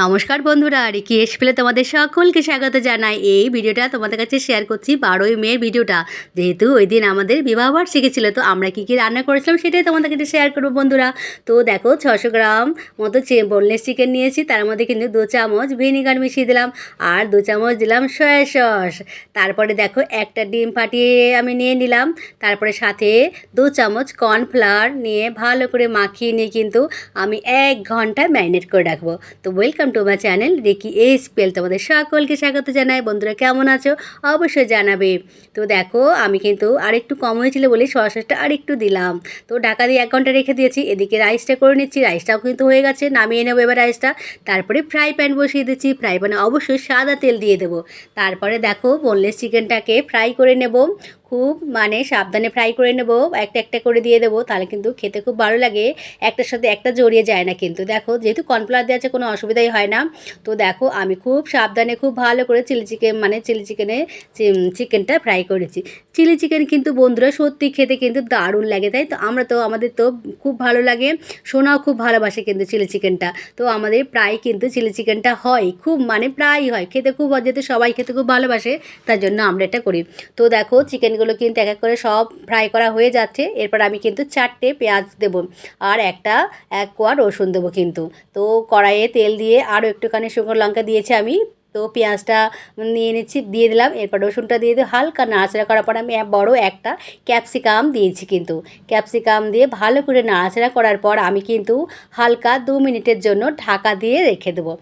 নমস্কার বন্ধুরা, রিকি পেলে তোমাদের সকলকে স্বাগত জানাই। এই ভিডিওটা তোমাদের কাছে শেয়ার করছি বারোই মেয়ের ভিডিওটা। যেহেতু ওই দিন আমাদের বিবাহবার্ষিকী ছিল, তো আমরা কী কী রান্না করেছিলাম সেটাই তোমাদের কাছে শেয়ার করব বন্ধুরা। তো দেখো, ছশো গ্রাম মতো বোনলেস চিকেন নিয়েছি, তার মধ্যে কিন্তু দু চামচ ভিনিগার মিশিয়ে দিলাম, আর দু চামচ দিলাম সয়া সস তারপরে দেখো, একটা ডিম ফাটিয়ে আমি নিয়ে নিলাম, তারপরে সাথে দু চামচ কর্নফ্লাওয়ার নিয়ে ভালো করে মাখিয়ে নিয়ে কিন্তু আমি এক ঘণ্টা ম্যারিনেট করে রাখব। তো welcome to my channel Reki a spell তোমাদের সকলকে স্বাগত জানাই। বন্ধুরা, কেমন আছো? অবশ্যই জানাবে। তো দেখো, আমি কিন্তু আরেকটু কম হয়েছিল বলে সসটা আরেকটু দিলাম। তো ঢাকা দিয়ে এক ঘণ্টা রেখে দিয়েছি। এদিকে রাইসটা করে নিচ্ছি। রাইসটাও কিন্তু হয়ে গেছে। নামিয়ে নেব এবার রাইসটা তারপরে ফ্রাই প্যান বসিয়ে দিচ্ছি। ফ্রাই প্যানে অবশ্যই সাদা তেল দিয়ে দেবো। তারপরে দেখো বোনলেস চিকেনটাকে ফ্রাই করে নেব। খুব মানে সাবধানে ফ্রাই করে নেব, একটা একটা করে দিয়ে দেবো, তাহলে কিন্তু খেতে খুব ভালো লাগে। একটার সাথে একটা জড়িয়ে যায় না কিন্তু। দেখো, যেহেতু কর্নফ্লাওয়ার দেওয়া আছে, কোনো অসুবিধাই হয় না। তো দেখো, আমি খুব সাবধানে, খুব ভালো করে চিলি চিকেন মানে চিলি চিকেনে চিকেনটা ফ্রাই করেছি। চিলি চিকেন কিন্তু বন্ধুরা সত্যি খেতে কিন্তু দারুণ লাগে, তাই তো? আমরা তো, আমাদের তো খুব ভালো লাগে। সোনাও খুব ভালোবাসে কিন্তু চিলি চিকেনটা তো আমাদের প্রায় কিন্তু চিলি চিকেনটা হয়, খুব মানে প্রায়ই হয়। খেতে খুব যেহেতু সবাই খেতে খুব ভালোবাসে, তার জন্য আমরা এটা করি। তো দেখো চিকেনগুলো কিন্তু এক এক করে সব ফ্রাই করা হয়ে যাচ্ছে। এরপর আমি কিন্তু চারটে পেঁয়াজ দেবো আর একটা এক কোয়া রসুন দেবো কিন্তু। তো কড়াইয়ে তেল দিয়ে আরও একটুখানি শুকনো লঙ্কা দিয়েছি আমি। তো পেঁয়াজটা নিয়ে নিচ্ছি, দিয়ে দিলাম। এরপর রসুনটা দিয়ে দিয়ে হালকা নাড়াচাড়া করার পর আমি বড় একটা ক্যাপসিকাম দিয়েছি কিন্তু। ক্যাপসিকাম দিয়ে ভালো করে নাড়াচাড়া করার পর আমি কিন্তু হালকা দু মিনিটের জন্য ঢাকা দিয়ে রেখে দেবো।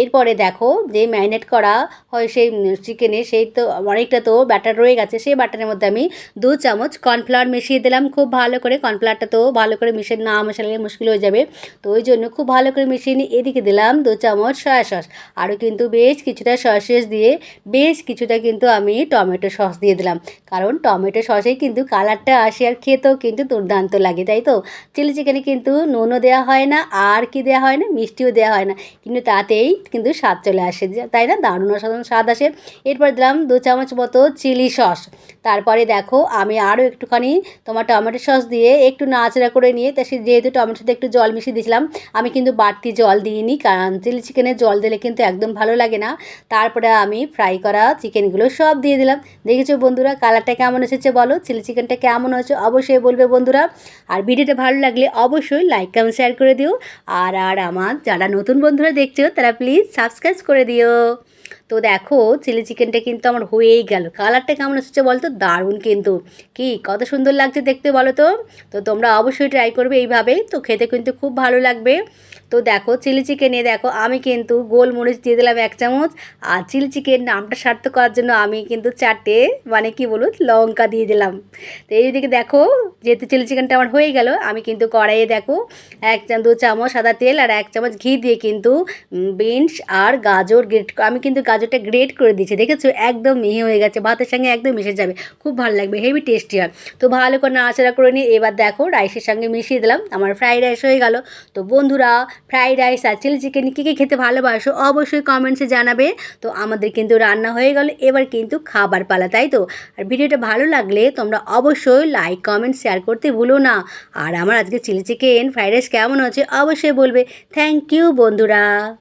এরপরে দেখো যে ম্যারিনেট করা হয় সেই চিকেনে সেই তো অনেকটা তো ব্যাটার রয়ে গেছে, সেই ব্যাটারের মধ্যে আমি দু চামচ কর্নফ্লাওয়ার মিশিয়ে দিলাম। খুব ভালো করে কর্নফ্লাওয়ারটা তো ভালো করে মিশিয়ে না মেশালে মুশকিল হয়ে যাবে। তো ওই জন্য খুব ভালো করে মিশিয়ে নিয়ে এদিকে দিলাম দু চামচ সয়া সস। আরও কিন্তু বেশ কিছু কিছুটা সসেস দিয়ে বেশ কিছুটা কিন্তু আমি টমেটো সস দিয়ে দিলাম। কারণ টমেটো সসেই কিন্তু কালারটা আসে আর খেতেও কিন্তু দুর্দান্ত লাগে, তাই তো? চিলি চিকেনে কিন্তু নুনও দেওয়া হয় না, আর কি দেওয়া হয় না, মিষ্টিও দেওয়া হয় না। কিন্তু তাতেই কিন্তু স্বাদ চলে আসে তাই না? দারুণ অসাধারণ স্বাদ আসে। এরপর দিলাম দু চামচ মতো চিলি সস। তারপরে দেখো আমি আরও একটুখানি তোমার টমেটো সস দিয়ে একটু নাচড়া করে নিয়ে, তা সে যেহেতু টমেটোতে একটু জল মিশিয়ে দিয়েছিলাম, আমি কিন্তু বাড়তি জল দিইনি, কারণ চিলি চিকেনে জল দিলে কিন্তু একদম ভালো লাগে না। তারপরে আমি ফ্রাই করা চিকেনগুলো সব দিয়ে দিলাম। দেখেছ বন্ধুরা কালারটা কেমন এসেছে বলো? চিলি চিকেনটা কেমন হয়েছে অবশ্যই বলবে বন্ধুরা। আর ভিডিওটা ভালো লাগলে অবশ্যই লাইক কমেন্ট শেয়ার করে দিও। আর আর আমার যারা নতুন বন্ধুরা দেখছ, তারা প্লিজ সাবস্ক্রাইব করে দিও। তো দেখো চিলি চিকেনটা কিন্তু আমার হয়েই গেল। কালারটা কেমন এসেছে বলতো? দারুণ কিন্তু। কি, কত সুন্দর লাগছে দেখতে বলো তো? তো তোমরা অবশ্যই ট্রাই করবে এইভাবে। তো খেতে কিন্তু খুব ভালো লাগবে। তো দেখো চিলি চিকেনে দেখো, আমি কিন্তু গোলমরিচ দিয়ে দিলাম এক চামচ। আর চিলি চিকেন নামটা সার্থক করার জন্য আমি কিন্তু চারটে মানে কি বলুন লঙ্কা দিয়ে দিলাম। তো এইদিকে দেখো, যেহেতু চিলি চিকেনটা আমার হয়ে গেল, আমি কিন্তু কড়াইয়ে দেখো, এক চাম দু চামচ সাদা তেল আর এক চামচ ঘি দিয়ে কিন্তু বিনস আর গাজর গ্রেট আমি কিন্তু গাজরটা গ্রেট করে দিয়েছি। দেখেছ? একদম মিহি হয়ে গেছে, ভাতের সঙ্গে একদম মিশে যাবে। খুব ভালো লাগবে হেভি টেস্টি হয়। তো ভালো করে নাড়াচাড়া করে নিয়ে এবার দেখো রাইসের সঙ্গে মিশিয়ে দিলাম। আমার ফ্রাইড রাইস হয়ে গেল। তো বন্ধুরা ফ্রাইড রাইস আর চিলি চিকেন কী কী খেতে ভালোবাসো অবশ্যই কমেন্টসে জানাবে। তো আমাদের কিন্তু রান্না হয়ে গেল, এবার কিন্তু খাবার পালা, তাই তো? আর ভিডিওটা ভালো লাগলে তোমরা অবশ্যই লাইক কমেন্ট শেয়ার করতে ভুলো না। আর আমার আজকে চিলি চিকেন ফ্রাইড রাইস কেমন হচ্ছে অবশ্যই বলবে। থ্যাংক ইউ বন্ধুরা।